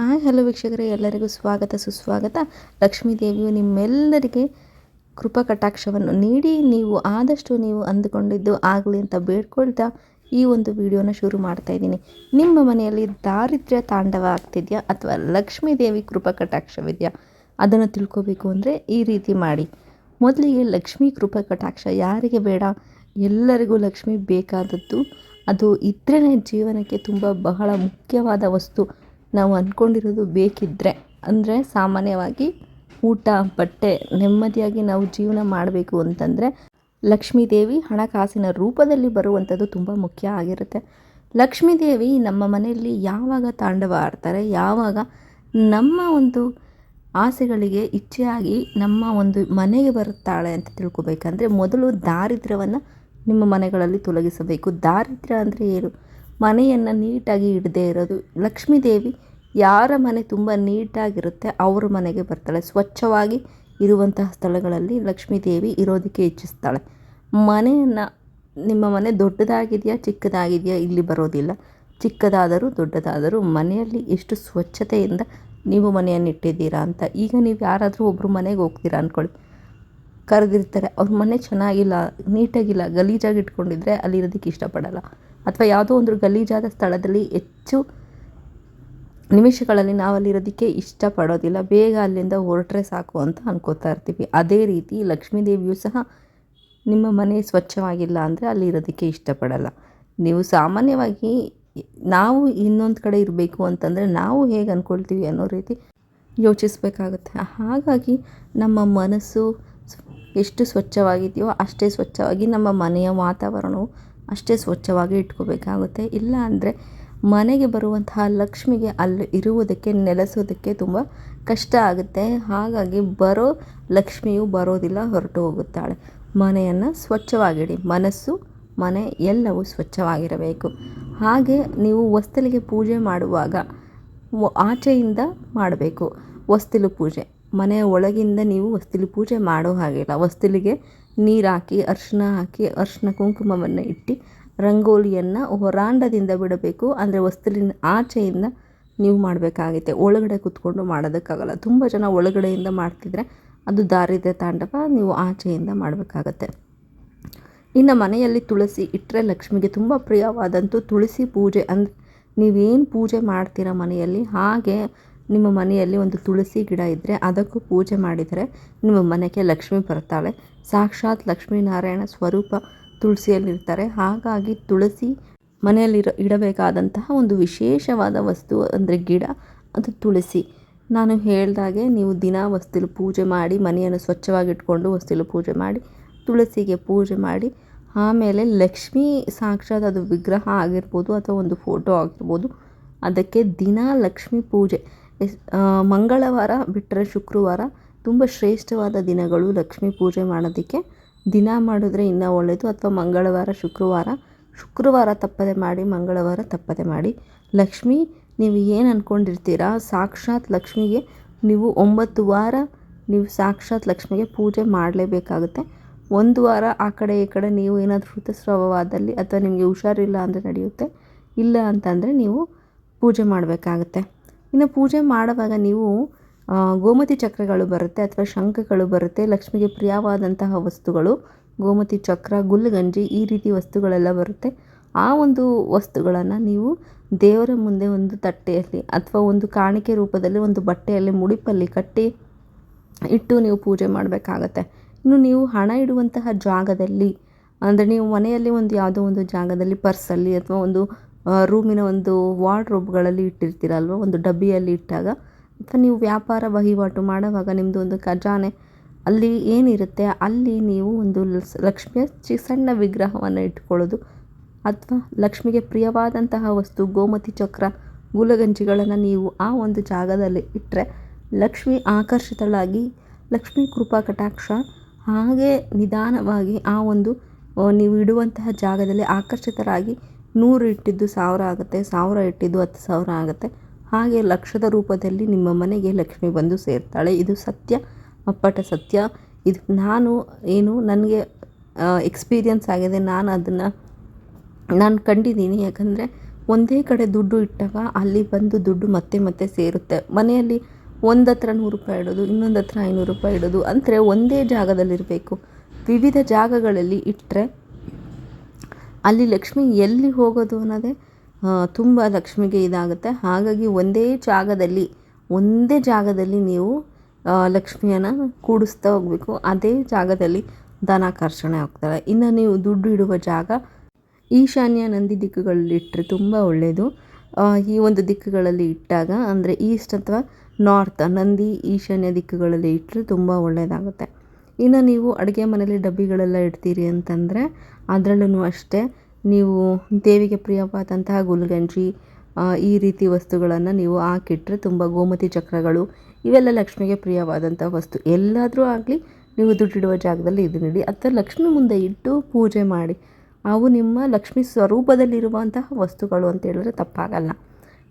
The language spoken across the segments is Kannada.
ಹಾಯ್ ಹಲೋ ವೀಕ್ಷಕರೇ, ಎಲ್ಲರಿಗೂ ಸ್ವಾಗತ, ಸುಸ್ವಾಗತ. ಲಕ್ಷ್ಮೀ ದೇವಿಯು ನಿಮ್ಮೆಲ್ಲರಿಗೆ ಕೃಪಾ ಕಟಾಕ್ಷವನ್ನು ನೀಡಿ, ನೀವು ಆದಷ್ಟು ನೀವು ಅಂದುಕೊಂಡಿದ್ದು ಆಗಲಿ ಅಂತ ಬೇಡ್ಕೊಳ್ತಾ ಈ ಒಂದು ವಿಡಿಯೋನ ಶುರು ಮಾಡ್ತಾ ಇದ್ದೀನಿ. ನಿಮ್ಮ ಮನೆಯಲ್ಲಿ ದಾರಿದ್ರ್ಯ ತಾಂಡವ ಆಗ್ತಿದೆಯಾ ಅಥವಾ ಲಕ್ಷ್ಮೀ ದೇವಿ ಕೃಪಾ ಕಟಾಕ್ಷವಿದೆಯಾ? ಅದನ್ನು ತಿಳ್ಕೋಬೇಕು ಅಂದರೆ ಈ ರೀತಿ ಮಾಡಿ. ಮೊದಲಿಗೆ ಲಕ್ಷ್ಮೀ ಕೃಪಾ ಕಟಾಕ್ಷ ಯಾರಿಗೆ ಬೇಡ? ಎಲ್ಲರಿಗೂ ಲಕ್ಷ್ಮಿ ಬೇಕಾದದ್ದು. ಅದು ಇದ್ರೇ ಜೀವನಕ್ಕೆ ತುಂಬ ಬಹಳ ಮುಖ್ಯವಾದ ವಸ್ತು. ನಾವು ಅಂದ್ಕೊಂಡಿರೋದು ಬೇಕಿದ್ದರೆ ಅಂದರೆ ಸಾಮಾನ್ಯವಾಗಿ ಊಟ, ಬಟ್ಟೆ ನೆಮ್ಮದಿಯಾಗಿ ನಾವು ಜೀವನ ಮಾಡಬೇಕು ಅಂತಂದರೆ ಲಕ್ಷ್ಮೀದೇವಿ ಹಣಕಾಸಿನ ರೂಪದಲ್ಲಿ ಬರುವಂಥದ್ದು ತುಂಬ ಮುಖ್ಯ ಆಗಿರುತ್ತೆ. ಲಕ್ಷ್ಮೀದೇವಿ ನಮ್ಮ ಮನೆಯಲ್ಲಿ ಯಾವಾಗ ತಾಂಡವ ಆಡ್ತಾರೆ, ಯಾವಾಗ ನಮ್ಮ ಒಂದು ಆಸೆಗಳಿಗೆ ಇಚ್ಛೆಯಾಗಿ ನಮ್ಮ ಒಂದು ಮನೆಗೆ ಬರುತ್ತಾಳೆ ಅಂತ ತಿಳ್ಕೊಬೇಕಂದ್ರೆ ಮೊದಲು ದಾರಿದ್ರ್ಯವನ್ನು ನಿಮ್ಮ ಮನೆಗಳಲ್ಲಿ ತೊಲಗಿಸಬೇಕು. ದಾರಿದ್ರ್ಯ ಅಂದರೆ ಏನು? ಮನೆಯನ್ನು ನೀಟಾಗಿ ಇಡದೇ ಇರೋದು. ಲಕ್ಷ್ಮೀ ದೇವಿ ಯಾರ ಮನೆ ತುಂಬ ನೀಟಾಗಿರುತ್ತೆ, ಅವ್ರ ಮನೆಗೆ ಬರ್ತಾಳೆ. ಸ್ವಚ್ಛವಾಗಿ ಇರುವಂತಹ ಸ್ಥಳಗಳಲ್ಲಿ ಲಕ್ಷ್ಮೀ ದೇವಿ ಇರೋದಕ್ಕೆ ಇಚ್ಛಿಸ್ತಾಳೆ. ಮನೆಯನ್ನು, ನಿಮ್ಮ ಮನೆ ದೊಡ್ಡದಾಗಿದೆಯಾ, ಚಿಕ್ಕದಾಗಿದೆಯಾ, ಇಲ್ಲಿ ಬರೋದಿಲ್ಲ. ಚಿಕ್ಕದಾದರೂ ದೊಡ್ಡದಾದರೂ ಮನೆಯಲ್ಲಿ ಎಷ್ಟು ಸ್ವಚ್ಛತೆಯಿಂದ ನೀವು ಮನೆಯನ್ನು ಇಟ್ಟಿದ್ದೀರಾ ಅಂತ. ಈಗ ನೀವು ಯಾರಾದರೂ ಒಬ್ಬರು ಮನೆಗೆ ಹೋಗ್ತೀರಾ ಅಂದ್ಕೊಳ್ಳಿ ಕರೆದಿರ್ತಾರೆ, ಅವ್ರ ಮನೆ ಚೆನ್ನಾಗಿಲ್ಲ, ನೀಟಾಗಿಲ್ಲ, ಗಲೀಜಾಗಿ ಇಟ್ಕೊಂಡಿದ್ರೆ ಅಲ್ಲಿರೋದಕ್ಕೆ ಇಷ್ಟಪಡಲ್ಲ. ಅಥವಾ ಯಾವುದೋ ಒಂದು ಗಲೀಜಾದ ಸ್ಥಳದಲ್ಲಿ ಹೆಚ್ಚು ನಿಮಿಷಗಳಲ್ಲಿ ನಾವು ಅಲ್ಲಿರೋದಕ್ಕೆ ಇಷ್ಟಪಡೋದಿಲ್ಲ. ಬೇಗ ಅಲ್ಲಿಂದ ಹೊರಟ್ರೆ ಸಾಕು ಅಂತ ಅನ್ಕೋತಾ ಇರ್ತೀವಿ. ಅದೇ ರೀತಿ ಲಕ್ಷ್ಮೀ ದೇವಿಯು ಸಹ ನಿಮ್ಮ ಮನೆ ಸ್ವಚ್ಛವಾಗಿಲ್ಲ ಅಂದರೆ ಅಲ್ಲಿರೋದಕ್ಕೆ ಇಷ್ಟಪಡಲ್ಲ. ನೀವು ಸಾಮಾನ್ಯವಾಗಿ ನಾವು ಇನ್ನೊಂದು ಕಡೆ ಇರಬೇಕು ಅಂತಂದರೆ ನಾವು ಹೇಗೆ ಅಂದ್ಕೊಳ್ತೀವಿ ಅನ್ನೋ ರೀತಿ ಯೋಚಿಸಬೇಕಾಗುತ್ತೆ. ಹಾಗಾಗಿ ನಮ್ಮ ಮನಸ್ಸು ಎಷ್ಟು ಸ್ವಚ್ಛವಾಗಿದೆಯೋ ಅಷ್ಟೇ ಸ್ವಚ್ಛವಾಗಿ ನಮ್ಮ ಮನೆಯ ವಾತಾವರಣವು ಅಷ್ಟೇ ಸ್ವಚ್ಛವಾಗಿ ಇಟ್ಕೋಬೇಕಾಗುತ್ತೆ. ಇಲ್ಲ ಅಂದರೆ ಮನೆಗೆ ಬರುವಂತಹ ಲಕ್ಷ್ಮಿಗೆ ಅಲ್ಲಿ ಇರುವುದಕ್ಕೆ, ನೆಲೆಸೋದಕ್ಕೆ ತುಂಬ ಕಷ್ಟ ಆಗುತ್ತೆ. ಹಾಗಾಗಿ ಬರೋ ಲಕ್ಷ್ಮಿಯು ಬರೋದಿಲ್ಲ, ಹೊರಟು ಹೋಗುತ್ತಾಳೆ. ಮನೆಯನ್ನು ಸ್ವಚ್ಛವಾಗಿಡಿ. ಮನಸ್ಸು, ಮನೆ ಎಲ್ಲವೂ ಸ್ವಚ್ಛವಾಗಿರಬೇಕು. ಹಾಗೆ ನೀವು ಹೊಸ್ತಲಿಗೆ ಪೂಜೆ ಮಾಡುವಾಗ ಆಚೆಯಿಂದ ಮಾಡಬೇಕು. ಹೊಸ್ತಿಲು ಪೂಜೆ. ಮನೆಯ ಒಳಗಿಂದ ನೀವು ಹೊಸ್ತಿಲು ಪೂಜೆ ಮಾಡೋ ಹಾಗಿಲ್ಲ ಹೊಸ್ತಿಲಿಗೆ ನೀರು ಹಾಕಿ ಅರಿಶಿನ ಹಾಕಿ ಅರಿಶಿನ ಕುಂಕುಮವನ್ನು ಇಟ್ಟು ರಂಗೋಲಿಯನ್ನು ಹೊರಾಂಡದಿಂದ ಬಿಡಬೇಕು. ಅಂದರೆ ಹೊಸ್ತಿಲಿನ ಆಚೆಯಿಂದ ನೀವು ಮಾಡಬೇಕಾಗುತ್ತೆ ಒಳಗಡೆ ಕೂತ್ಕೊಂಡು ಮಾಡೋದಕ್ಕಾಗಲ್ಲ. ತುಂಬ ಜನ ಒಳಗಡೆಯಿಂದ ಮಾಡ್ತಿದ್ರೆ ಅದು ದಾರಿದ್ರ್ಯ ತಾಂಡವ ನೀವು ಆಚೆಯಿಂದ ಮಾಡಬೇಕಾಗತ್ತೆ. ಇನ್ನು ಮನೆಯಲ್ಲಿ ತುಳಸಿ ಇಟ್ಟರೆ ಲಕ್ಷ್ಮಿಗೆ ತುಂಬ ಪ್ರಿಯವಾದಂಥ ತುಳಸಿ ಪೂಜೆ ಅಂದರೆ ನೀವೇನು ಪೂಜೆ ಮಾಡ್ತೀರ ಮನೆಯಲ್ಲಿ? ಹಾಗೆ ನಿಮ್ಮ ಮನೆಯಲ್ಲಿ ಒಂದು ತುಳಸಿ ಗಿಡ ಇದ್ದರೆ ಅದಕ್ಕೂ ಪೂಜೆ ಮಾಡಿದರೆ ನಿಮ್ಮ ಮನೆಗೆ ಲಕ್ಷ್ಮಿ ಬರ್ತಾಳೆ. ಸಾಕ್ಷಾತ್ ಲಕ್ಷ್ಮೀನಾರಾಯಣ ಸ್ವರೂಪ ತುಳಸಿಯಲ್ಲಿರ್ತಾರೆ. ಹಾಗಾಗಿ ತುಳಸಿ ಮನೆಯಲ್ಲಿರೋ ಇಡಬೇಕಾದಂತಹ ಒಂದು ವಿಶೇಷವಾದ ವಸ್ತು ಅಂದರೆ ಗಿಡ, ಅದು ತುಳಸಿ. ನಾನು ಹೇಳ್ದಾಗೆ ನೀವು ದಿನ ವಸ್ತಿಲು ಪೂಜೆ ಮಾಡಿ, ಮನೆಯನ್ನು ಸ್ವಚ್ಛವಾಗಿಟ್ಕೊಂಡು ವಸ್ತಿಲು ಪೂಜೆ ಮಾಡಿ, ತುಳಸಿಗೆ ಪೂಜೆ ಮಾಡಿ, ಆಮೇಲೆ ಲಕ್ಷ್ಮೀ ಸಾಕ್ಷಾತ್ ಅದು ವಿಗ್ರಹ ಆಗಿರ್ಬೋದು ಅಥವಾ ಒಂದು ಫೋಟೋ ಆಗಿರ್ಬೋದು, ಅದಕ್ಕೆ ದಿನ ಲಕ್ಷ್ಮೀ ಪೂಜೆ. ಮಂಗಳವಾರ ಬಿಟ್ಟರೆ ಶುಕ್ರವಾರ ತುಂಬ ಶ್ರೇಷ್ಠವಾದ ದಿನಗಳು ಲಕ್ಷ್ಮೀ ಪೂಜೆ ಮಾಡೋದಕ್ಕೆ. ದಿನ ಮಾಡಿದ್ರೆ ಇನ್ನೂ ಒಳ್ಳೆಯದು ಅಥವಾ ಮಂಗಳವಾರ, ಶುಕ್ರವಾರ ಶುಕ್ರವಾರ ತಪ್ಪದೆ ಮಾಡಿ, ಮಂಗಳವಾರ ತಪ್ಪದೆ ಮಾಡಿ. ಲಕ್ಷ್ಮಿ, ನೀವು ಏನು ಅಂದ್ಕೊಂಡಿರ್ತೀರಾ ಸಾಕ್ಷಾತ್ ಲಕ್ಷ್ಮಿಗೆ ನೀವು ಒಂಬತ್ತು ವಾರ ನೀವು ಸಾಕ್ಷಾತ್ ಲಕ್ಷ್ಮಿಗೆ ಪೂಜೆ ಮಾಡಲೇಬೇಕಾಗುತ್ತೆ. ಒಂದು ವಾರ ಆ ಕಡೆ ಈ ಕಡೆ ನೀವು ಏನಾದರೂ ಋತುಸ್ರಾವವಾದಲ್ಲಿ ಅಥವಾ ನಿಮಗೆ ಹುಷಾರಿಲ್ಲ ಅಂದರೆ ನಡೆಯುತ್ತೆ. ಇಲ್ಲ ಅಂತಂದರೆ ನೀವು ಪೂಜೆ ಮಾಡಬೇಕಾಗತ್ತೆ. ಇನ್ನು ಪೂಜೆ ಮಾಡುವಾಗ ನೀವು ಗೋಮತಿ ಚಕ್ರಗಳು ಬರುತ್ತೆ ಅಥವಾ ಶಂಖಗಳು ಬರುತ್ತೆ, ಲಕ್ಷ್ಮಿಗೆ ಪ್ರಿಯವಾದಂತಹ ವಸ್ತುಗಳು, ಗೋಮತಿ ಚಕ್ರ, ಗುಲ್ಗಂಜಿ ಈ ರೀತಿ ವಸ್ತುಗಳೆಲ್ಲ ಬರುತ್ತೆ. ಆ ಒಂದು ವಸ್ತುಗಳನ್ನು ನೀವು ದೇವರ ಮುಂದೆ ಒಂದು ತಟ್ಟೆಯಲ್ಲಿ ಅಥವಾ ಒಂದು ಕಾಣಿಕೆ ರೂಪದಲ್ಲಿ ಒಂದು ಬಟ್ಟೆಯಲ್ಲಿ ಮುಡಿಪಲ್ಲಿ ಕಟ್ಟಿ ಇಟ್ಟು ನೀವು ಪೂಜೆ ಮಾಡಬೇಕಾಗತ್ತೆ. ಇನ್ನು ನೀವು ಹಣ ಇಡುವಂತಹ ಜಾಗದಲ್ಲಿ, ಅಂದರೆ ನೀವು ಮನೆಯಲ್ಲಿ ಒಂದು ಯಾವುದೋ ಒಂದು ಜಾಗದಲ್ಲಿ ಪರ್ಸಲ್ಲಿ ಅಥವಾ ಒಂದು ರೂಮಿನ ಒಂದು ವಾರ್ಡ್ರೋಬ್ಗಳಲ್ಲಿ ಇಟ್ಟಿರ್ತೀರಲ್ವ? ಒಂದು ಡಬ್ಬಿಯಲ್ಲಿ ಇಟ್ಟಾಗ. ಅಥವಾ ನೀವು ವ್ಯಾಪಾರ ವಹಿವಾಟು ಮಾಡುವಾಗ ನಿಮ್ಮದು ಒಂದು ಖಜಾನೆ ಅಲ್ಲಿ ಏನಿರುತ್ತೆ? ಅಲ್ಲಿ ನೀವು ಒಂದು ಲಕ್ಷ್ಮಿಯ ಚಿ, ಸಣ್ಣ ವಿಗ್ರಹವನ್ನು ಇಟ್ಕೊಳ್ಳೋದು. ಅಥವಾ ಲಕ್ಷ್ಮಿಗೆ ಪ್ರಿಯವಾದಂತಹ ವಸ್ತು, ಗೋಮತಿ ಚಕ್ರ ಗುಲಗಂಜಿಗಳನ್ನು ನೀವು ಆ ಒಂದು ಜಾಗದಲ್ಲಿ ಇಟ್ಟರೆ ಲಕ್ಷ್ಮಿ ಆಕರ್ಷಿತಳಾಗಿ, ಲಕ್ಷ್ಮೀ ಕೃಪಾ ಕಟಾಕ್ಷ ಹಾಗೆ ನಿಧಾನವಾಗಿ ಆ ಒಂದು ನೀವು ಇಡುವಂತಹ ಜಾಗದಲ್ಲಿ ಆಕರ್ಷಿತರಾಗಿ ನೂರು ಇಟ್ಟಿದ್ದು ಸಾವಿರ ಆಗುತ್ತೆ, ಸಾವಿರ ಇಟ್ಟಿದ್ದು ಹತ್ತು ಸಾವಿರ ಆಗುತ್ತೆ. ಹಾಗೆ ಲಕ್ಷದ ರೂಪದಲ್ಲಿ ನಿಮ್ಮ ಮನೆಗೆ ಲಕ್ಷ್ಮಿ ಬಂದು ಸೇರ್ತಾಳೆ. ಇದು ಸತ್ಯ, ಅಪ್ಪಟ ಸತ್ಯ. ಇದು ನಾನು ಏನು ನನಗೆ ಎಕ್ಸ್ಪೀರಿಯನ್ಸ್ ಆಗಿದೆ. ನಾನು ಅದನ್ನು, ನಾನು ಕಂಡಿದ್ದೀನಿ. ಯಾಕಂದರೆ ಒಂದೇ ಕಡೆ ದುಡ್ಡು ಇಟ್ಟಾಗ ಅಲ್ಲಿ ಬಂದು ದುಡ್ಡು ಮತ್ತೆ ಮತ್ತೆ ಸೇರುತ್ತೆ. ಮನೆಯಲ್ಲಿ ಒಂದು ಹತ್ರ ನೂರು ರೂಪಾಯಿ ಇಡೋದು, ಇನ್ನೊಂದು ಹತ್ರ ಐನೂರು ರೂಪಾಯಿ ಇಡೋದು, ಅಂದರೆ ಒಂದೇ ಜಾಗದಲ್ಲಿರಬೇಕು. ವಿವಿಧ ಜಾಗಗಳಲ್ಲಿ ಇಟ್ಟರೆ ಅಲ್ಲಿ ಲಕ್ಷ್ಮಿ ಎಲ್ಲಿ ಹೋಗೋದು ಅನ್ನೋದೇ ತುಂಬ ಲಕ್ಷ್ಮಿಗೆ ಇದಾಗುತ್ತೆ. ಹಾಗಾಗಿ ಒಂದೇ ಜಾಗದಲ್ಲಿ ಒಂದೇ ಜಾಗದಲ್ಲಿ ನೀವು ಲಕ್ಷ್ಮಿಯನ್ನು ಕೂಡಿಸ್ತಾ ಹೋಗಬೇಕು. ಅದೇ ಜಾಗದಲ್ಲಿ ದನಾಕರ್ಷಣೆ ಆಗ್ತಾರೆ. ಇನ್ನು ನೀವು ದುಡ್ಡು ಇಡುವ ಜಾಗ ಈಶಾನ್ಯ ನಂದಿ ದಿಕ್ಕುಗಳಲ್ಲಿ ಇಟ್ಟರೆ ತುಂಬ ಒಳ್ಳೆಯದು ಈ ಒಂದು ದಿಕ್ಕುಗಳಲ್ಲಿ ಇಟ್ಟಾಗ ಅಂದರೆ ಈಸ್ಟ್ ಅಥವಾ ನಾರ್ತ್, ನಂದಿ ಈಶಾನ್ಯ ದಿಕ್ಕುಗಳಲ್ಲಿ ಇಟ್ಟರೆ ತುಂಬ ಒಳ್ಳೆಯದಾಗುತ್ತೆ ಇನ್ನು ನೀವು ಅಡುಗೆ ಮನೆಯಲ್ಲಿ ಡಬ್ಬಿಗಳೆಲ್ಲ ಇಡ್ತೀರಿ ಅಂತಂದರೆ ಅದರಲ್ಲೂ ಅಷ್ಟೇ. ನೀವು ದೇವಿಗೆ ಪ್ರಿಯವಾದಂತಹ ಗುಲ್ಗಂಜಿ ಈ ರೀತಿ ವಸ್ತುಗಳನ್ನು ನೀವು ಹಾಕಿಟ್ರೆ ತುಂಬ ಗೋಮತಿ ಚಕ್ರಗಳು, ಇವೆಲ್ಲ ಲಕ್ಷ್ಮಿಗೆ ಪ್ರಿಯವಾದಂಥ ವಸ್ತು. ಎಲ್ಲಾದರೂ ಆಗಲಿ ನೀವು ದುಡ್ಡಿಡುವ ಜಾಗದಲ್ಲಿ ಇದನ್ನಿಡಿ ಅಥವಾ ಲಕ್ಷ್ಮಿ ಮುಂದೆ ಇಟ್ಟು ಪೂಜೆ ಮಾಡಿ. ಅವು ನಿಮ್ಮ ಲಕ್ಷ್ಮಿ ಸ್ವರೂಪದಲ್ಲಿರುವಂತಹ ವಸ್ತುಗಳು ಅಂತ ಹೇಳಿದ್ರೆ ತಪ್ಪಾಗಲ್ಲ.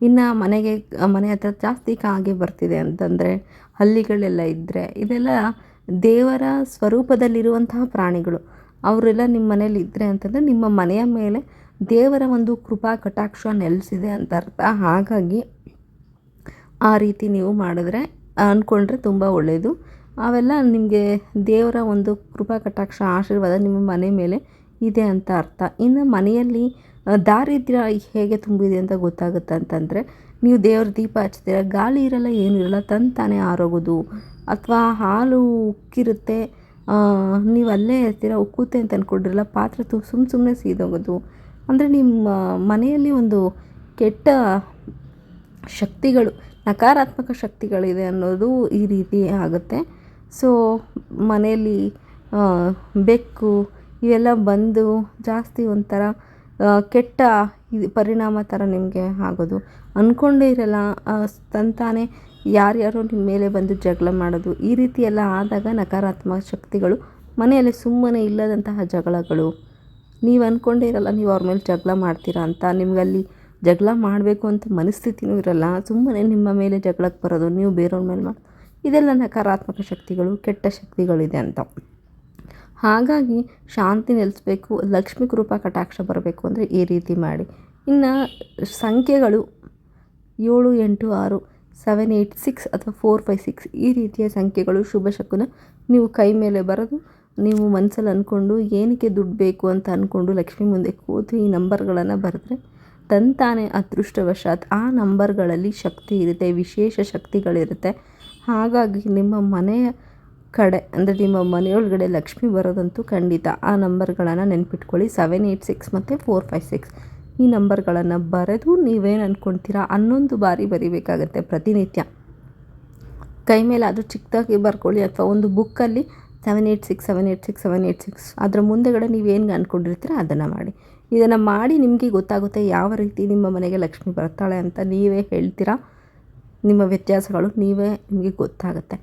ಇನ್ನು ಮನೆಗೆ, ಮನೆ ಹತ್ರ ಜಾಸ್ತಿ ಕಾಗೆ ಬರ್ತಿದೆ ಅಂತಂದರೆ ಹಲ್ಲಿಗಳೆಲ್ಲ ಇದ್ದರೆ ಇದೆಲ್ಲ ದೇವರ ಸ್ವರೂಪದಲ್ಲಿರುವಂತಹ ಪ್ರಾಣಿಗಳು. ಅವರೆಲ್ಲ ನಿಮ್ಮ ಮನೇಲಿ ಇದ್ದರೆ ಅಂತಂದರೆ ನಿಮ್ಮ ಮನೆಯ ಮೇಲೆ ದೇವರ ಒಂದು ಕೃಪಾ ಕಟಾಕ್ಷ ನೆಲೆಸಿದೆ ಅಂತ ಅರ್ಥ. ಹಾಗಾಗಿ ಆ ರೀತಿ ನೀವು ಮಾಡಿದ್ರೆ ಅಂದ್ಕೊಂಡ್ರೆ ತುಂಬ ಒಳ್ಳೆಯದು ಅವೆಲ್ಲ ನಿಮಗೆ ದೇವರ ಒಂದು ಕೃಪಾ ಕಟಾಕ್ಷ ಆಶೀರ್ವಾದ ನಿಮ್ಮ ಮನೆ ಮೇಲೆ ಇದೆ ಅಂತ ಅರ್ಥ. ಇನ್ನು ಮನೆಯಲ್ಲಿ ದಾರಿದ್ರ್ಯ ಹೇಗೆ ತುಂಬಿದೆ ಅಂತ ಗೊತ್ತಾಗುತ್ತೆ ಅಂತಂದರೆ ನೀವು ದೇವ್ರ ದೀಪ ಹಚ್ತೀರ ಗಾಳಿ ಇರಲ್ಲ, ಏನೂ ಇರಲ್ಲ, ತಂತಾನೆ ಆರೋಗೋದು. ಅಥವಾ ಹಾಲು ಉಕ್ಕಿರುತ್ತೆ ನೀವು ಅಲ್ಲೇ ಇರ್ತೀರ, ಉಕ್ಕುತ್ತೆ ಅಂತ ಅಂದ್ಕೊಂಡಿರಲ್ಲ ಪಾತ್ರೆ ತು ಸುಮ್ಮ ಸುಮ್ಮನೆ ಸೀದೋಗೋದು. ಅಂದರೆ ನಿಮ್ಮ ಮನೆಯಲ್ಲಿ ಒಂದು ಕೆಟ್ಟ ಶಕ್ತಿಗಳು, ನಕಾರಾತ್ಮಕ ಶಕ್ತಿಗಳಿದೆ ಅನ್ನೋದು ಈ ರೀತಿ ಆಗುತ್ತೆ. ಸೊ, ಮನೆಯಲ್ಲಿ ಬೆಕ್ಕು ಇವೆಲ್ಲ ಬಂದು ಜಾಸ್ತಿ ಒಂಥರ ಕೆಟ್ಟ ಇದು ಪರಿಣಾಮ ಥರ ನಿಮಗೆ ಆಗೋದು. ಅಂದ್ಕೊಂಡೇ ಇರಲ್ಲ. ತಂತಾನೆ ಯಾರ್ಯಾರೋ ನಿಮ್ಮ ಮೇಲೆ ಬಂದು ಜಗಳ ಮಾಡೋದು. ಈ ರೀತಿ ಎಲ್ಲ ಆದಾಗ ನಕಾರಾತ್ಮಕ ಶಕ್ತಿಗಳು ಮನೆಯಲ್ಲಿ ಸುಮ್ಮನೆ ಇಲ್ಲದಂತಹ ಜಗಳಗಳು. ನೀವು ಅಂದ್ಕೊಂಡೇ ಇರಲ್ಲ ನೀವು ಅವ್ರ ಮೇಲೆ ಜಗಳ ಮಾಡ್ತೀರಾ ಅಂತ. ನಿಮಗಲ್ಲಿ ಜಗಳ ಮಾಡಬೇಕು ಅಂತ ಮನಸ್ಥಿತಿನೂ ಇರಲ್ಲ. ಸುಮ್ಮನೆ ನಿಮ್ಮ ಮೇಲೆ ಜಗಳಕ್ಕೆ ಬರೋದು, ನೀವು ಬೇರೆಯವ್ರ ಮೇಲೆ ಮಾಡಿ. ಇದೆಲ್ಲ ನಕಾರಾತ್ಮಕ ಶಕ್ತಿಗಳು, ಕೆಟ್ಟ ಶಕ್ತಿಗಳಿದೆ ಅಂತ. ಹಾಗಾಗಿ ಶಾಂತಿ ನೆಲೆಸ್ಬೇಕು, ಲಕ್ಷ್ಮೀ ಕೃಪಾ ಕಟಾಕ್ಷ ಬರಬೇಕು ಅಂದರೆ ಈ ರೀತಿ ಮಾಡಿ. ಇನ್ನು ಸಂಖ್ಯೆಗಳು ಏಳು ಎಂಟು ಆರು ಸೆವೆನ್ ಏಯ್ಟ್ ಸಿಕ್ಸ್ ಅಥವಾ ಫೋರ್ ಫೈವ್ ಸಿಕ್ಸ್ ಈ ರೀತಿಯ ಸಂಖ್ಯೆಗಳು ಶುಭ ಶಕುನ. ನೀವು ಕೈ ಮೇಲೆ ಬರೆದು ನೀವು ಮನಸ್ಸಲ್ಲಿ ಅಂದ್ಕೊಂಡು ಏನಕ್ಕೆ ದುಡ್ಡು ಬೇಕು ಅಂತ ಅಂದ್ಕೊಂಡು ಲಕ್ಷ್ಮಿ ಮುಂದೆ ಕೂತು ಈ ನಂಬರ್ಗಳನ್ನು ಬರೆದ್ರೆ ತಂತಾನೆ ಅದೃಷ್ಟವಶಾತ್ ಆ ನಂಬರ್ಗಳಲ್ಲಿ ಶಕ್ತಿ ಇರುತ್ತೆ, ವಿಶೇಷ ಶಕ್ತಿಗಳಿರುತ್ತೆ. ಹಾಗಾಗಿ ನಿಮ್ಮ ಮನೆಯ ಕಡೆ, ಅಂದರೆ ನಿಮ್ಮ ಮನೆಯೊಳಗಡೆ ಲಕ್ಷ್ಮಿ ಬರೋದಂತೂ ಖಂಡಿತ ಆ ನಂಬರ್ಗಳನ್ನು ನೆನ್ಪಿಟ್ಕೊಳ್ಳಿ. ಸೆವೆನ್ ಏಯ್ಟ್ ಸಿಕ್ಸ್ ಮತ್ತು ಫೋರ್ ಫೈವ್ ಸಿಕ್ಸ್ ಈ ನಂಬರ್ಗಳನ್ನು ಬರೆದು ನೀವೇನು ಅಂದ್ಕೊಳ್ತೀರಾ ಹನ್ನೊಂದು ಬಾರಿ ಬರೀಬೇಕಾಗತ್ತೆ ಪ್ರತಿನಿತ್ಯ. ಕೈ ಮೇಲೆ ಅದು ಚಿಕ್ಕದಾಗಿ ಬರ್ಕೊಳ್ಳಿ ಅಥವಾ ಒಂದು ಬುಕ್ಕಲ್ಲಿ seven eight six seven eight six seven eight six ಅದರ ಮುಂದೆಗಡೆ ನೀವೇನು ಅಂದ್ಕೊಂಡಿರ್ತೀರ ಅದನ್ನು ಮಾಡಿ. ಇದನ್ನು ಮಾಡಿ ನಿಮಗೆ ಗೊತ್ತಾಗುತ್ತೆ ಯಾವ ರೀತಿ ನಿಮ್ಮ ಮನೆಗೆ ಲಕ್ಷ್ಮಿ ಬರ್ತಾಳೆ ಅಂತ ನೀವೇ ಹೇಳ್ತೀರಾ? ನಿಮ್ಮ ವ್ಯತ್ಯಾಸಗಳು ನೀವೇ ನಿಮಗೆ ಗೊತ್ತಾಗುತ್ತೆ.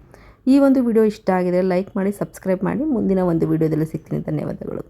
ಈ ಒಂದು ವಿಡಿಯೋ ಇಷ್ಟ ಆಗಿದೆ ಲೈಕ್ ಮಾಡಿ, ಸಬ್ಸ್ಕ್ರೈಬ್ ಮಾಡಿ. ಮುಂದಿನ ಒಂದು ವಿಡಿಯೋದಲ್ಲಿ ಸಿಗ್ತೀನಿ. ಧನ್ಯವಾದಗಳು.